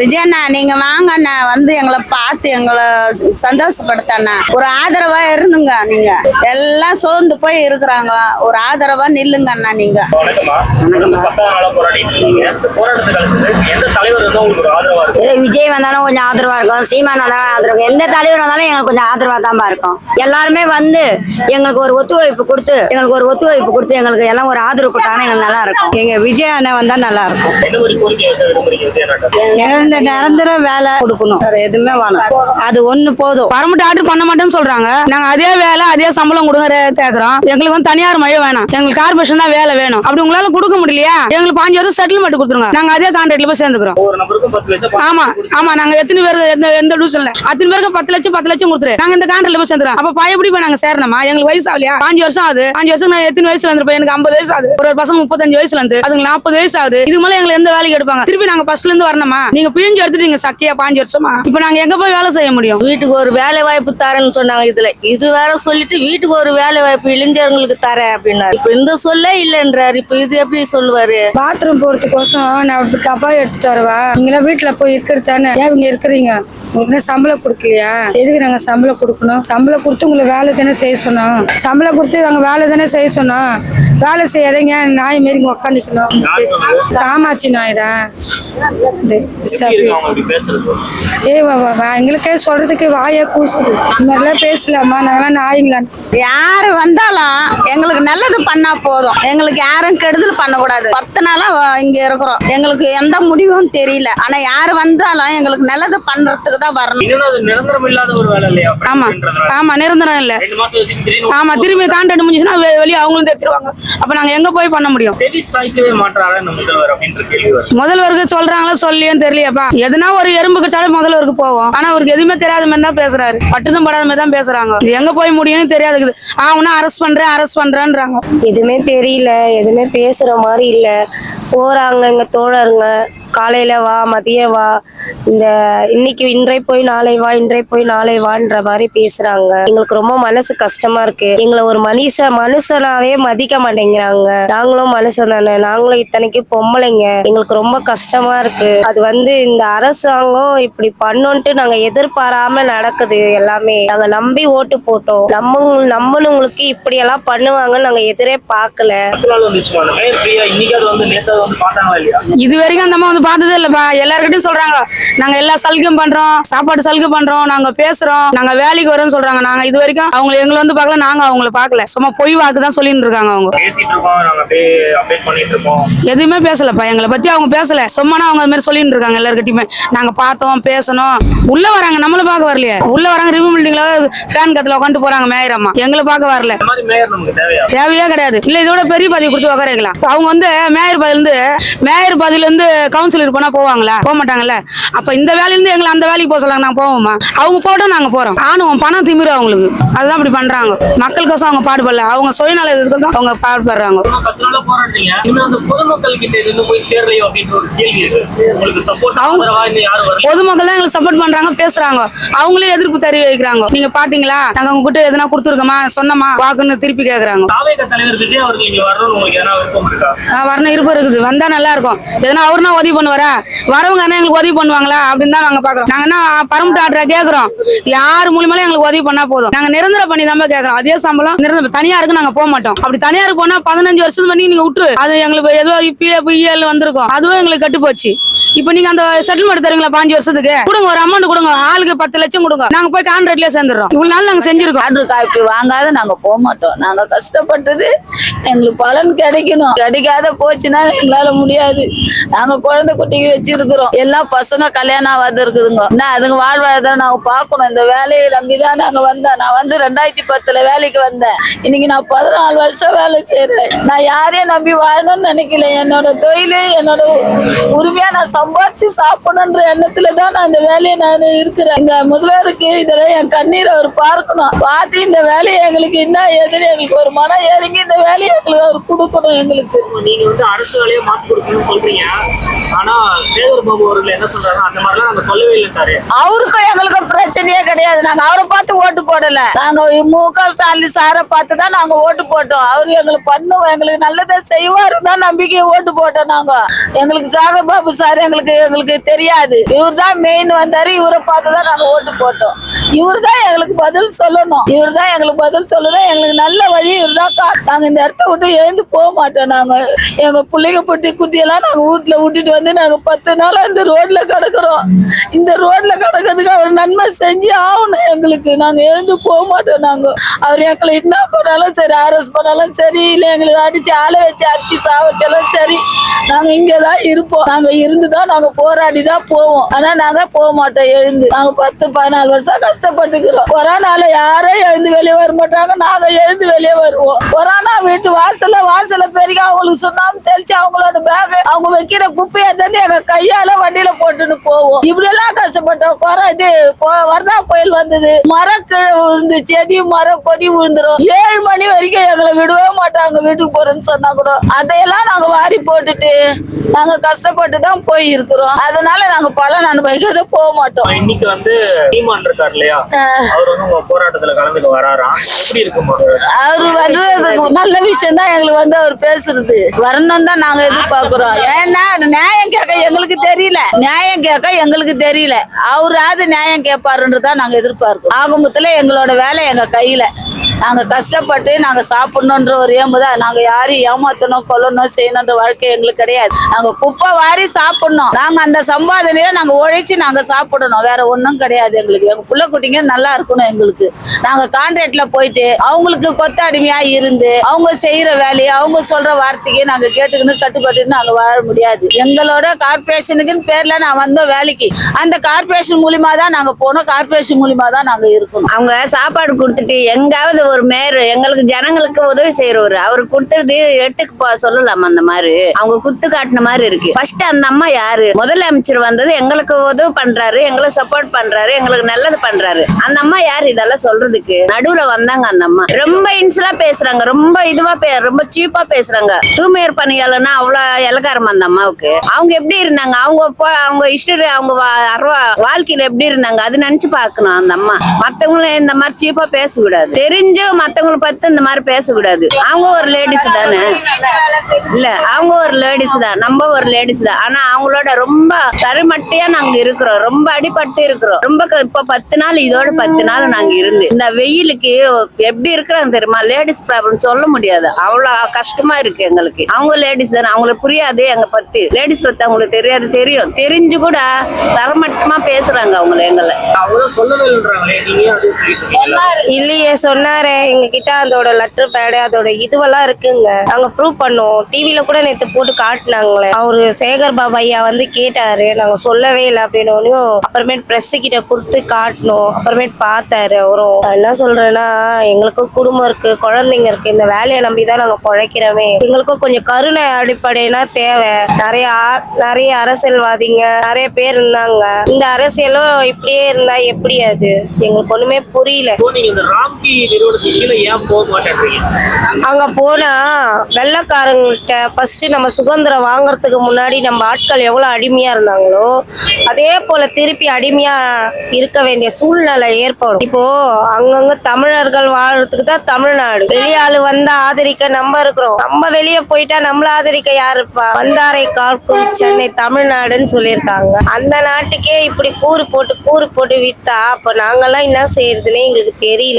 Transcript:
விஜயண்ணா நீங்க வாங்க அண்ணா வந்து எங்களை பார்த்து எங்களை சந்தோஷப்படுத்த அண்ணா ஒரு ஆதரவா இருந்துங்க நீங்க. எல்லாம் சோர்ந்து போய் இருக்கிறாங்க. ஒரு ஆதரவா நில்லுங்க அண்ணா நீங்க விஜய் வந்தாலும் கொஞ்சம் ஆதரவா இருக்கும். சீமான் வந்தாலும் ஆதரவு. எந்த தலைவர் வந்தாலும் எங்களுக்கு கொஞ்சம் ஆதரவா தான் இருக்கும். எல்லாருமே வந்து எங்களுக்கு ஒரு ஒத்துழைப்பு கொடுத்து எங்களுக்கு ஒரு ஒத்துழைப்பு கொடுத்து எங்களுக்கு எல்லாம் ஒரு ஆதரவு கொடுத்தாங்கன்னா எங்களுக்கு நல்லா இருக்கும். எங்க விஜய் அண்ணா வந்தா நல்லா இருக்கும். விஜயநாட்டா நிரந்தர வேலை கொடுக்கணும். வேற எதுவுமே வேணாம். அது ஒண்ணு போதும். பர்மனெண்ட் ஆர்டர் பண்ண மாட்டேன்னு சொல்றாங்க. நாங்க அதே வேலை அதே சம்பளம் கொடுங்க கேக்குறோம். எங்களுக்கு வந்து தனியார் மையம் வேணாம். எங்களுக்கு கார்பரேஷன் தான் வேலை வேணும். அப்படி உங்களால கொடுக்க முடியலையா? எங்களுக்கு பாஞ்சு வருஷம் செட்டில்மெண்ட் கொடுத்துருங்க. நாங்க அதே கான்ட்ராக்ட்ல போய் சேர்ந்துக்கிறோம். ஆமா ஆமா. நாங்க எத்தனை பேருக்கு எந்த எந்த டிவிஷன்ல அத்தனை பேருக்கு பத்து லட்சம் பத்து லட்சம் கொடுத்துரு. நாங்க இந்த கான்ட்ராக்ட்ல போய் சேர்ந்துறோம் அப்ப பயப்படி போய் நாங்க சேரணுமா? எங்களுக்கு வயசு ஆகலையா? பாஞ்சு வருஷம் ஆகுது. பாஞ்சு வருஷம் நான் எத்தனை வயசுல இருந்திருப்பேன் எனக்கு ஐம்பது வயசு ஆகுது. ஒரு ஒரு பசங்க முப்பத்தஞ்சு வயசுல இருந்து அதுக்கு நாற்பது வயசு ஆகுது. இதுக்கு மேல எங்களை எந்த வேலைக்கு எடுப்பாங்க? திருப்பி நாங்க ஃபர்ஸ்ட்ல இருந்து வரணுமா? நீங்க பிழிஞ்சு எடுத்துட்டீங்க சக்கையா பாஞ்சு வருஷமா? இப்ப நாங்க எங்க போய் வேலை செய்ய முடியும்? வீட்டுக்கு ஒரு வேலை வாய்ப்பு தரேன்னு சொன்னாங்க இதுல. இது வேற சொல்லிட்டு வீட்டுக்கு ஒரு வேலை வாய்ப்பு இளைஞர்களுக்கு தரேன் அப்படின்னாரு. இப்ப இந்த சொல்லே இல்லைன்றாரு. இப்ப இது எப்படி சொல்லுவாரு? பாத்ரூம் போறதுக்கோசம் நான் இப்படி டப்பா எடுத்துட்டு வரவா. நீங்களாம் வீட்டுல போய் இருக்கிறது தானே? ஏன் இங்க இருக்கிறீங்க? உங்களுக்கு என்ன சம்பளம் கொடுக்கலையா? எதுக்கு நாங்க சம்பளம் கொடுக்கணும்? சம்பளம் கொடுத்து உங்களை வேலை தானே செய்ய சொன்னோம். சம்பளம் கொடுத்து நாங்க வேலை தானே செய்ய சொன்னோம். வேலை செய்யாதீங்க நாய் மாரி சொன்னது? காமாட்சி வா, வா எங்களுக்கே சொல்றதுக்கு வாயை கூசுது. இந்த மாதிரிலாம் பேசலாமா? நாங்களாம் நாய்ங்களா? யாரு வந்தாலும் எங்களுக்கு நல்லது பண்ணா போதும். எங்களுக்கு யாரும் கெடுதல் பண்ணக்கூடாது. பத்து நாளா இங்க இருக்கிறோம். எங்களுக்கு எந்த முடிவும் தெரியல. ஆனா யாரு வந்தாலும் எங்களுக்கு நல்லது பண்றதுக்கு தான் வரணும். நிரந்தரம் இல்லாத ஒரு வேலை இல்லையா? ஆமா. ஆமா நிரந்தரம் இல்ல. ஆமா திரும்பி கான்ட்ராக்ட் முடிஞ்சுன்னா வெளியே அவங்களும் எடுத்துருவாங்க அப்ப நாங்க எங்க போய் பண்ண முடியும்? செவி சாய்க்கவே மாட்டாரா? இந்த முதல்வர் அப்படின்ற கேள்வி வருது. முதல்வருக்கு சொல்றாங்களா சொல்லியும் தெரியலையாப்பா. எதுனா ஒரு எறும்பு கச்சாலும் முதல்வருக்கு போவோம். ஆனா அவருக்கு எதுவுமே தெரியாத மாதிரி தான் பேசுறாரு. பட்டுதும் படாத மாதிரி தான் பேசுறாங்க. இது எங்க போய் முடியும்னு தெரியாது ஆகுனா அரெஸ்ட் பண்றேன் அரெஸ்ட் பண்றேன்றாங்க. எதுவுமே தெரியல எதுவுமே பேசுற மாதிரி இல்ல. போறாங்க எங்க தோழருங்க. காலையில வா மதியம் வா. இந்த இன்னைக்கு இன்றை போய் நாளை வா இன்றை போய் நாளை வான்ற மாதிரி பேசுறாங்க. எங்களுக்கு ரொம்ப மனசு கஷ்டமா இருக்கு. எங்களை ஒரு மனுஷ மனுஷனாவே மதிக்க மாட்டேங்கிறாங்க. நாங்களும் மனுஷன் தானே. நாங்களும் இத்தனைக்கு பொம்பளைங்க. எங்களுக்கு ரொம்ப கஷ்டமா இருக்கு. அது வந்து இந்த அரசாங்கம் இப்படி பண்ணுன்ட்டு நாங்க எதிர்பாராம நடக்குது எல்லாமே. நாங்க நம்பி ஓட்டு போட்டோம். நம்ம நம்மளுங்களுக்கு இப்படி எல்லாம் பண்ணுவாங்கன்னு நாங்க எதிரே பார்க்கல. இல்லையா? இது வரைக்கும் அந்த வந்து பார்த்ததே இல்லப்பா எல்லார்கிட்டயும் சொல்றாங்க. நாங்க எல்லா சலுகையும் பண்றோம் சாப்பாடு சலுகை பண்றோம் நாங்க பேசுறோம் நாங்க வேலைக்கு வரோம்னு சொல்றாங்க. நாங்க இது வரைக்கும் அவங்க எங்களை வந்து பார்க்கல நாங்க அவங்கள பார்க்கல. சும்மா பொய் வாக்கு தான் சொல்லிட்டு இருக்காங்க அவங்க. எதுவுமே பேசலப்பா. எங்களை பத்தி அவங்க பேசல. சும்மானா அவங்க மாதிரி சொல்லிட்டு இருக்காங்க எல்லாருக்கிட்டையுமே நாங்க பார்த்தோம் பேசணும். உள்ள வராங்க நம்மள பார்க்க வரலையே. உள்ள வராங்க ரிவ்யூ பில்டிங்ல ஃபேன் கத்துல உட்காந்து போறாங்க மேயர் அம்மா. எங்களை பார்க்க வரல. தேவையா? கிடையாது. இல்ல இதோட பெரிய பதவி கொடுத்து உக்காரங்களா அவங்க வந்து மேயர் பதவில இருந்து மேயர் பதவில இருந்து கவுன்சிலர் போனா போவாங்களா? போக மாட்டாங்கல்ல? அப்ப இந்த வேலையில இருந்து எங்களை அந்த வேலைக்கு போக சொல்லாங்க நாங்க போவோமா? அவங்க போட்டோம் நாங்க போறோம். ஆணுவோம் பணம் திமிரு அவங்களுக்கு. அதுதான் அப்படி பண்றாங்க. மக்களுக்கோசம் அவங்க பாடுபடல. அவங்க சுயநல இதுக்கு தான் அவங்க பாடுபடுறாங்க பொதுமக்கள் தான் எங்களுக்கு சப்போர்ட் பண்றாங்க பேசுறாங்க. அவங்களே எதிர்ப்பு தெரிவிக்கிறாங்க நீங்க பாத்தீங்களா? நாங்க உங்க கிட்ட எதனா கொடுத்துருக்கோமா? சொன்னோமா? வாக்குன்னு திருப்பி கேக்குறாங்க. தலைவர் விஜய் அவர்கள் விருப்பம் இருக்கா? வரணும் இருப்பு இருக்குது. வந்தா நல்லா இருக்கும். எதனா அவருனா உதவி பண்ணுவாரா? வரவங்க என்ன எங்களுக்கு உதவி பண்ணுவாங்களா? அப்படின்னு தான் நாங்க பாக்குறோம். நாங்க என்ன பரமட்டு ஆர்டரா கேக்குறோம்? யார் மூலியமாலும் எங்களுக்கு உதவி பண்ணா போதும். நாங்க நிரந்தர பண்ணி தான் கேக்குறோம். அதே சம்பளம் நிரந்தர தனியாருக்கு நாங்க போக மாட்டோம். அப்படி தனியாருக்கு போனா பதினஞ்சு வருஷம் பண்ணி நீங்க விட்டுரு அது எங்களுக்கு ஏதோ பிஎஃப் இஎல் வந்திருக்கும். அதுவும் எங்களுக்கு கட்டு போச்சு. இப்போ நீங்க அந்த செட்டில்மெண்ட் தருவீங்களா பாஞ்சு வருஷத்துக்கு? கொடுங்க ஒரு அமௌண்ட் கொடுங்க. ஆளுக்கு பத்து லட்சம் கொடுங்க. நாங்க போய் கான்ட்ராக்ட்லயே சேர்ந்துடுறோம். இவ்வளவு நாள் நாங்க செஞ்சிருக்கோம். ஆர்டர் காப்பி வாங்காத நாங்க போக மாட்டோம். நாங்க கஷ்டப்பட்டது எங்களுக்கு பலன் கிடைக்கணும். கிடைக்காத போச்சுன்னா எங்களால முடியாது. நாங்க குழந்தை குட்டிக்கு வச்சிருக்கிறோம். எல்லாம் பசங்க கல்யாணம் ஆகாத இருக்குதுங்க. என்ன அதுங்க வாழ்வாழதான் நாங்க பார்க்கணும். இந்த வேலையை நம்பிதான் நாங்க வந்தோம். நான் வந்து ரெண்டாயிரத்தி பத்துல வேலைக்கு வந்தேன். இன்னைக்கு நான் பதினாலு வருஷம் வேலை செய்யறேன் நான் யாரையும் நம்பி வாழணும்னு நினைக்கல. என்னோட தொழிலு என்னோட உரிமையா நான் சம்பாதிச்சு சாப்பிடணுன்ற எண்ணத்துல தான் நான் இந்த வேலையை நான் இருக்கிறேன். இந்த முதல்வருக்கு இதுல என் கண்ணீரை அவர் பார்க்கணும். பார்த்து இந்த வேலையை எங்களுக்கு என்ன ஏதுன்னு எங்களுக்கு ஒரு மனம் ஏறிங்க இந்த வேலையை எங்களுக்கு கொடுக்கணும் எங்களுக்கு. நீங்க வந்து அரசு வேலையை மாத்தி கொடுக்கணும்னு சொல்றீங்க. ஆனா சேகர் பாபு அவர்கள் என்ன சொல்றாங்க அந்த மாதிரிலாம் நாங்க சொல்லவே இல்லைட்டாரு அவருக்கும் எங்களுக்கு பிரச்சனையே கிடையாது. நாங்க அவரை பார்த்து ஓட்டு போடல. நாங்க மு க ஸ்டாலின் சாரை பார்த்து தான் நாங்க ஓட்டு போட்டோம். அவரு எங்களுக்கு பண்ணுவோம் எங்களுக்கு நல்லதே செய்வாரு தான் நம்பிக்கை ஓட்டு போட்டோம் நாங்க. எங்களுக்கு சாகர் பாபு சார் எங்களுக்கு எங்களுக்கு தெரியாது. இவர் தான் மெயின் வந்தாரு. இவரை பார்த்து தான் நாங்க ஓட்டு போட்டோம். இவர் தான் எங்களுக்கு பதில் சொல்லணும். இவர் தான் எங்களுக்கு பதில் சொல்லணும். எங்களுக்கு நல்ல வழி இவர் தான் நாங்க இந்த இடத்த விட்டு எழுந்து போக மாட்டோம் நாங்க. எங்க பிள்ளைங்க பொட்டி குட்டியெல்லாம் நாங்க வீட்டுல விட்டுட்டு வந்து நாங்க பத்து நாளா இந்த ரோட்ல கிடக்குறோம். இந்த ரோட்ல கிடக்கிறதுக்கு அவர் நன்மை செஞ்சு ஆகணும் எங்களுக்கு. நாங்க எழுந்து போக மாட்டோம் நாங்க. அவர் எங்களை என்ன பண்ணாலும் சரி ஆர்எஸ் பண்ணாலும் சரி இல்ல எங்களுக்கு அடிச்சு ஆளை வச்சு அடிச்சு சாவச்சாலும் சரி நாங்க இங்கதான் இருப்போம். நாங்க இருந்துதான் நாங்க போராடி தான் போவோம். ஆனா நாங்க போக மாட்டோம் எழுந்து. நாங்க பத்து பதினாலு வருஷம் கஷ்டப்பட்டுக்கிறோம். கொரோனால யாரும் எழுந்து வெளியே வர மாட்டாங்க நாங்க எழுந்து வெளியே வருவோம். கொரோனா வீட்டு வாசல்ல வாசல்ல பெருகி அவங்களுக்கு சுண்ணாம்பு தெளிச்சு அவங்களோட பேக் அவங்க வைக்கிற குப்பையை தந்து எங்க கையால வண்டியில போட்டுட்டு போவோம். இப்படி எல்லாம் கஷ்டப்பட்டோம். கொரோ இது வர்தா புயல் வந்தது. மரம் கீழே விழுந்து செடி மரம் கொடி விழுந்துரும். ஏழு மணி வரைக்கும் எங்களை விடவே மாட்டாங்க. வீட்டுக்கு போறேன்னு சொன்னா கூட. அதையெல்லாம் நாங்க வாரி போட்டுட்டு நாங்க கஷ்டப்பட்டு தான் போய் இருக்கிறோம் அதனால நாங்க பலன் அனுபவிக்காத போக மாட்டோம். இன்னைக்கு வந்து சீமான் இருக்கார் இல்லையா? அவர் வந்து உங்க போராட்டத்துல கலந்துக்க வராராம். எப்படி இருக்குமா அவர் வந்து நல்ல விஷயம் தான் எங்களுக்கு வந்து அவர் பேசுறது. வரணும் தான் நாங்க எதிர்பார்க்கிறோம். ஏன்னா நியாயம் கேட்க எங்களுக்கு தெரியல. நியாயம் கேட்க எங்களுக்கு தெரியல. அவராவது நியாயம் கேட்பாருன்றதான் நாங்க எதிர்பார்க்கிறோம். ஆகமத்துல எங்களோட வேலை எங்க கையில. நாங்க கஷ்டப்பட்டு நாங்க சாப்பிடணுன்ற ஒரு ஏம்பு தான். நாங்க யாரையும் ஏமாத்தணும் கொல்லணும் செய்யணுன்ற வாழ்க்கை எங்களுக்கு கிடையாது. நாங்க குப்பை வாரி சாப்பிடணும். நாங்க அந்த சம்பாதனையில நாங்க உழைச்சு நாங்க சாப்பிடணும். வேற ஒன்றும் கிடையாது எங்களுக்கு. எங்க பிள்ளை குட்டிங்க நல்லா இருக்கணும் எங்களுக்கு. நாங்க கான்ட்ராக்ட்ல போயிட்டு அவங்களுக்கு கொத்த அடிமையா இருந்து அவங்க செய்யற வேலையை அவங்க சொல்ற வார்த்தைக்கு நாங்க கேட்டுக்கின்னு கட்டுப்பட்டு நாங்க வாழ முடியாது. எங்களோட கார்பரேஷனுக்குன்னு பேர்ல நான் வந்தோம் வேலைக்கு. அந்த கார்பரேஷன் மூலியமா தான் நாங்க போனோம். கார்பரேஷன் மூலியமா தான் நாங்க இருக்கணும் அவங்க சாப்பாடு கொடுத்துட்டு எங்காவது ஒரு மேயர் எங்களுக்கு ஜனங்களுக்கு உதவி செய்யறவரு அவரு கொடுத்தது எடுத்துக்கு போ சொல்லலாம் அந்த மாதிரி? அவங்க குத்து காட்டின மாதிரி இருக்கு. ஃபர்ஸ்ட் அந்த அம்மா யாரு? முதலமைச்சர் வந்தது எங்களுக்கு உதவி பண்றாரு எங்களுக்கு சப்போர்ட் பண்றாரு எங்களுக்கு நல்லது பண்றாரு. அந்த அம்மா யாரு இதெல்லாம் சொல்றதுக்கு? நடுவுல வந்தாங்க அந்த அம்மா ரொம்ப இன்சலா பேசுறாங்க. ரொம்ப இதுவா பே ரொம்ப சீப்பா பேசுறாங்க. தூய்மையர் பணியாளர்னா அவ்வளவு இலக்காரமா அந்த அம்மாவுக்கு. அவங்க எப்படி இருந்தாங்க? அவங்க அவங்க ஹிஸ்டரி அவங்க வா- அருவா வாழ்க்கையில எப்படி இருந்தாங்க? அது நினைச்சு பார்க்கணும் அந்த அம்மா. மத்தவங்களும் இந்த மாதிரி சீப்பா பேசக்கூடாது. தெரிஞ்சு மத்தவங்களை பார்த்து இந்த மாதிரி பேசக்கூடாது. அவங்க ஒரு லேடிஸ் தானே? இல்ல அவங்க ஒரு லேடிஸ் தான். நம்ம ஒரு லேடிஸ் தான். ஆனா அவங்களோட ரொம்ப தருமட்டையா நாங்க இருக்கிறோம். ரொம்ப அடிபட்டு இருக்கிறோம். ரொம்ப க- இப்ப பத்து நாள் இதோட பத்து நாள் நாங்க இருந்து. இந்த வெயிலுக்கு எப்படி இருக்கிறாங்க தெரியுமா? லேடிஸ் ப்ராப்ளம் சொல்ல முடியாது. அவ்வளவு கஷ்டமா இருக்கு எங்களுக்கு. அவங்க லேடிஸ் தானே. அவங்களுக்கு புரியாது எங்க பத்தி. லேடிஸ் பத்தி அவங்களுக்கு தெரியாது தெரியும். தெரிஞ்சு கூட தரமட்டமா பேசுறாங்க அவங்கள எங்களை. இல்லையே சொன்னாரே. எங்க கிட்ட அதோட லெட்டர் பேடு அதோட இதுவெல்லாம் இருக்குங்க. நாங்க ப்ரூவ் பண்ணோம். டிவில கூட நேத்து போட்டு காட்டினாங்களே. அவரு சேகர் பாபு ஐயா வந்து கேட்டாரு. நாங்க சொல்லவே இல்லை அப்படின்னு அப்புறமேட்டு பிரஸ் கிட்ட கொடுத்து காட்டணும் அப்புறமேட்டு பார்த்தாரு அவரும். என்ன சொல்றேன்னா எங்களுக்கும் குடும்பம் இருக்கு குழந்தைங்க இருக்கு. இந்த வேலையை நம்பி தான் நாங்க பிழைக்கிறோமே. எங்களுக்கும் கொஞ்சம் கருணை அடிப்படைனா தேவை. நிறைய நிறைய அரசியல்வாதிங்க நிறைய பேர் இருந்தாங்க. இந்த அரசியலும் இப்படியே இருந்தா எப்படி அது? எங்களுக்கு ஒண்ணுமே புரியல. அங்க போனா வெள்ளக்காரங்கள்ட்ட ஃபர்ஸ்ட் நம்ம சுதந்திரம் வாங்குறதுக்கு முன்னாடி நம்ம ஆட்கள் எவ்வளவு அடிமையா இருந்தாங்களோ அதே போல திருப்பி அடிமையா இருக்க வேண்டிய சூழ்நிலை ஏற்படும். இப்போ அங்கங்க தமிழர்கள் வாழறதுக்கு தான் தமிழ்நாடு. வெளியாளு வந்தா ஆதரிக்க நம்ம இருக்கிறோம். நம்ம வெளியே போயிட்டா நம்மள ஆதரிக்க யாருப்பா? வந்தாரை காக்கும் சென்னை தமிழ்நாடுன்னு சொல்லியிருக்காங்க. அந்த நாட்டுக்கே இப்படி கூறு போட்டு கூறு போட்டு வித்தா அப்ப நாங்கெல்லாம் என்ன செய்யறதுன்னே எங்களுக்கு தெரியல.